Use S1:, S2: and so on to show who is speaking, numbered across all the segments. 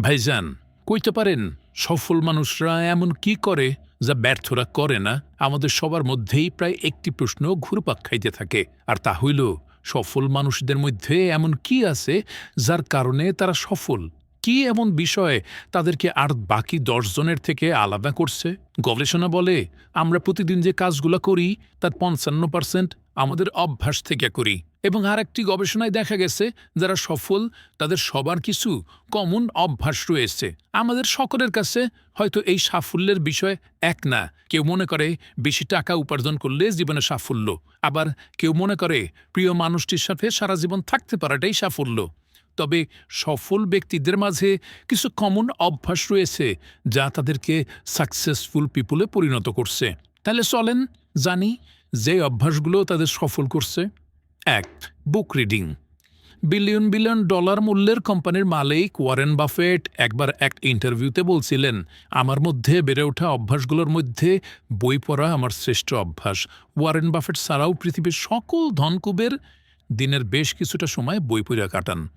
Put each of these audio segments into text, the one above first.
S1: ভাইজান, কইতে পারেন সফল মানুষরা এমন কি করে যা ব্যর্থরা করে না? আমাদের সবার মধ্যেই প্রায় একটি প্রশ্ন ঘুরপাক খাইতে থাকে। আর তা হইল, সফল মানুষদের মধ্যে এমন কি আছে যার কারণে তারা সফল? কি এমন বিষয়ে তাদেরকে আর বাকি দশজনের থেকে আলাদা করছে? গবেষণা বলে, আমরা প্রতিদিন যে কাজগুলো করি, তার পঞ্চান্ন পার্সেন্ট আমাদের অভ্যাস থেকে করি। এবং আর একটি গবেষণায় দেখা গেছে, যারা সফল, তাদের সবার কিছু কমন অভ্যাস রয়েছে। আমাদের সকলের কাছে হয়তো এই সাফল্যের বিষয় এক না। কেউ মনে করে বেশি টাকা উপার্জন করলে জীবনে সাফল্য। আবার কেউ মনে করে প্রিয় মানুষটির সাথে সারা জীবন থাকতে পারাটাই সাফল্য। তবে সফল ব্যক্তিদের মাঝে কিছু কমন অভ্যাস রয়েছে, যা তাদেরকে সাকসেসফুল পিপুলে পরিণত করছে। তাহলে চলেন জানি, যে অভ্যাসগুলো তাদের সফল করছে এক book reading billion billion dollar মূল্যের কোম্পানির মালিক ওয়ারেন বাফেট একবার এক ইন্টারভিউতে বলছিলেন, আমার মধ্যে বেড়ে ওঠা অভ্যাসগুলোর মধ্যে বই পড়া আমার শ্রেষ্ঠ অভ্যাস। ওয়ারেন বাফেট ছাড়াও পৃথিবীর সকল ধনকুবের দিনের বেশ কিছুটা সময় বই পড়া কাটান।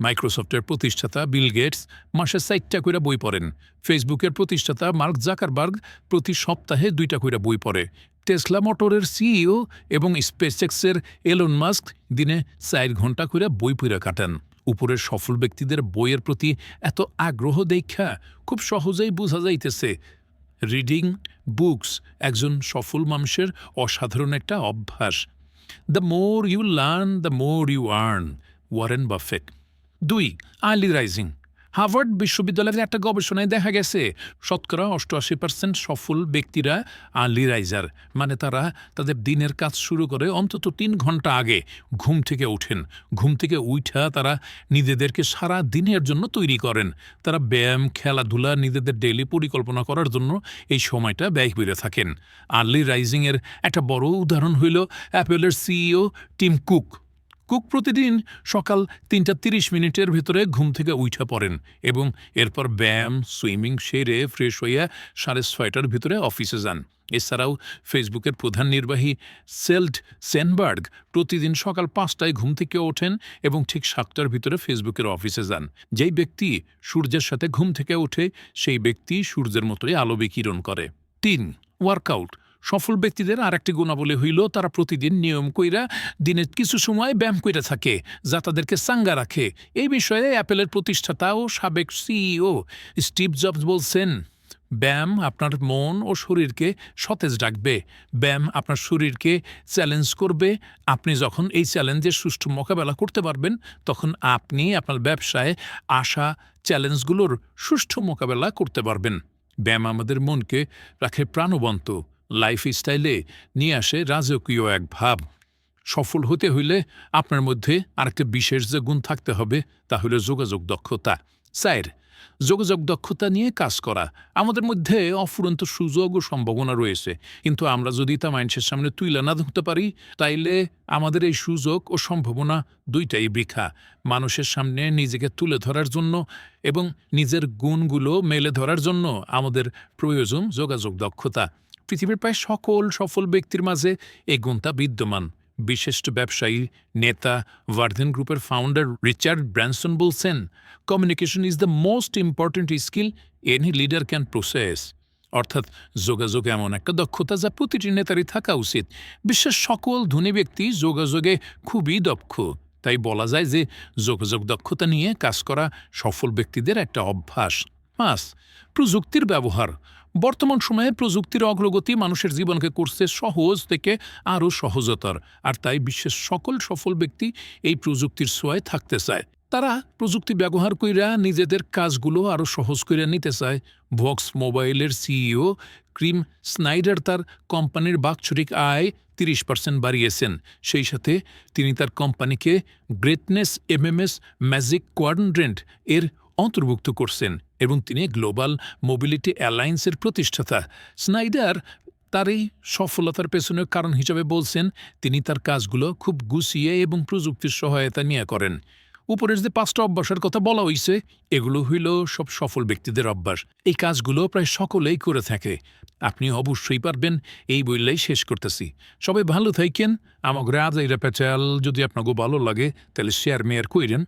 S1: মাইক্রোসফটের প্রতিষ্ঠাতা বিল গেটস মাসে চারটা কইরা বই পড়েন। ফেসবুকের প্রতিষ্ঠাতা মার্ক জাকারবার্গ প্রতি সপ্তাহে দুইটা কইরা বই পড়ে। টেসলা মোটরের সিইও এবং স্পেসএক্সের এলন মাস্ক দিনে চার ঘণ্টা করে বই পড়া কাটান। উপরের সফল ব্যক্তিদের বইয়ের প্রতি এত আগ্রহ দেখা খুব সহজেই বোঝা যাইতেছে। রিডিং, বুকস একজন সফল মানুষের অসাধারণ একটা অভ্যাস। The more you learn, the more you earn Warren Buffett. দুই, আর্লি রাইজিং। হার্ভার্ড বিশ্ববিদ্যালয়ের একটা গবেষণায় দেখা গেছে, শতকরা অষ্টআশি পার্সেন্ট সফল ব্যক্তিরা আর্লি রাইজার মানে তারা তাদের দিনের কাজ শুরু করে অন্তত তিন ঘণ্টা আগে ঘুম থেকে ওঠেন। ঘুম থেকে উঠা তারা নিজেদেরকে সারা দিনের জন্য তৈরি করেন। তারা ব্যায়াম, খেলাধুলা, নিজেদের ডেইলি পরিকল্পনা করার জন্য এই সময়টা ব্যয় করে থাকেন। আর্লি রাইজিংয়ের একটা বড় উদাহরণ হইল অ্যাপেলের সিইও টিম কুক কুক প্রতিদিন সকাল তিনটা তিরিশ মিনিটের ভেতরে ঘুম থেকে উঠা পড়েন এবং এরপর ব্যায়াম, সুইমিং, সেরে ফ্রেশ হইয়া সাড়ে ছয়টার ভিতরে অফিসে যান। এছাড়াও ফেসবুকের প্রধান নির্বাহী সেল্ট সেনবার্গ প্রতিদিন সকাল পাঁচটায় ঘুম থেকে ওঠেন এবং ঠিক সাতটার ভিতরে ফেসবুকের অফিসে যান। যেই ব্যক্তি সূর্যের সাথে ঘুম থেকে ওঠে, সেই ব্যক্তি সূর্যের মতোই আলো বিকিরণ করে। তিন, ওয়ার্কআউট সফল ব্যক্তিদের আর একটি গুণাবলী হইল, তারা প্রতিদিন নিয়ম কইরা দিনের কিছু সময় ব্যায়াম কইরা থাকে, যা তাদেরকে চাঙ্গা রাখে। এই বিষয়ে অ্যাপেলের প্রতিষ্ঠাতা ও সাবেক সিইও স্টিভ জবস বলছেন, ব্যায়াম আপনার মন ও শরীরকে সতেজ রাখবে। ব্যায়াম আপনার শরীরকে চ্যালেঞ্জ করবে। আপনি যখন এই চ্যালেঞ্জের সুষ্ঠু মোকাবেলা করতে পারবেন, তখন আপনি আপনার ব্যবসায় আসা চ্যালেঞ্জগুলোর সুষ্ঠু মোকাবেলা করতে পারবেন। ব্যায়াম আমাদের মনকে রাখে প্রাণবন্ত। লাইফ স্টাইলে নিয়ে আসে রাজকীয় এক ভাব। সফল হতে হইলে আপনার মধ্যে আরেকটা বিশেষ যে গুণ থাকতে হবে, তা হলো যোগাযোগ দক্ষতা। স্যার, যোগাযোগ দক্ষতা নিয়ে কাজ করা আমাদের মধ্যে অফুরন্ত সুযোগ ও সম্ভাবনা রয়েছে। কিন্তু আমরা যদি তা মানুষের সামনে তুলে না ধরতে পারি, তাইলে আমাদের এই সুযোগ ও সম্ভাবনা দুইটাই বৃখা মানুষের সামনে নিজেকে তুলে ধরার জন্য এবং নিজের গুণগুলো মেলে ধরার জন্য আমাদের প্রয়োজন যোগাযোগ দক্ষতা। পৃথিবীর প্রায় সকল সফল ব্যক্তির মাঝে এই গুণটা বিদ্যমান। বিশিষ্ট ব্যবসায়ী, নেতা ভার্ধেন গ্রুপের ফাউন্ডার রিচার্ড ব্র্যানসন বলছেন communication is the most important skill any leader can process অর্থাৎ যোগাযোগ এমন একটা দক্ষতা যা প্রতিটি নেতারই থাকা উচিত। বিশ্বের সকল ধনী ব্যক্তি যোগাযোগে খুবই দক্ষ। তাই বলা যায় যে যোগাযোগ দক্ষতা নিয়ে কাজ করা সফল ব্যক্তিদের একটা অভ্যাস। পাঁচ প্রযুক্তির ব্যবহার। বর্তমান সময়ে প্রযুক্তির অগ্রগতি মানুষের জীবনকে করছে সহজ থেকে আরও সহজতর, আর তাই বিশ্বের সকল সফল ব্যক্তি এই প্রযুক্তির ছোঁয়ায় থাকতে চায়। তারা প্রযুক্তি ব্যবহার কইরা নিজেদের কাজগুলো আরও সহজ কইরা নিতে চায়। ভক্স মোবাইলের সিইও ক্রিম স্নাইডার তার কোম্পানির বাৎসরিক আয় তিরিশ পার্সেন্ট বাড়িয়েছেন। সেই সাথে তিনি তার কোম্পানিকে গ্রেটনেস এমএমএস ম্যাজিক কোয়ার্ড্রেন্ট এর অন্তর্ভুক্ত করছেন। এবং তিনি গ্লোবাল মোবিলিটি অ্যালায়েন্সের প্রতিষ্ঠাতা। স্নাইডার তার এই সফলতার পেছনের কারণ হিসেবে বলছেন, তিনি তার কাজগুলো খুব গুছিয়ে এবং প্রযুক্তির সহায়তা নিয়ে করেন। উপরের যে পাঁচটা অভ্যাসের কথা বলা হইছে, এগুলো হইল সব সফল ব্যক্তিদের অভ্যাস। এই কাজগুলো প্রায় সকলেই করে থাকে। আপনি অবশ্যই পারবেন, এই বইলেই শেষ করতেছি। সবাই ভালো থাকেন আমাকে আজ এই চ্যানেল যদি আপনাকে ভালো লাগে, তাহলে শেয়ার মেয়ার কইরেন।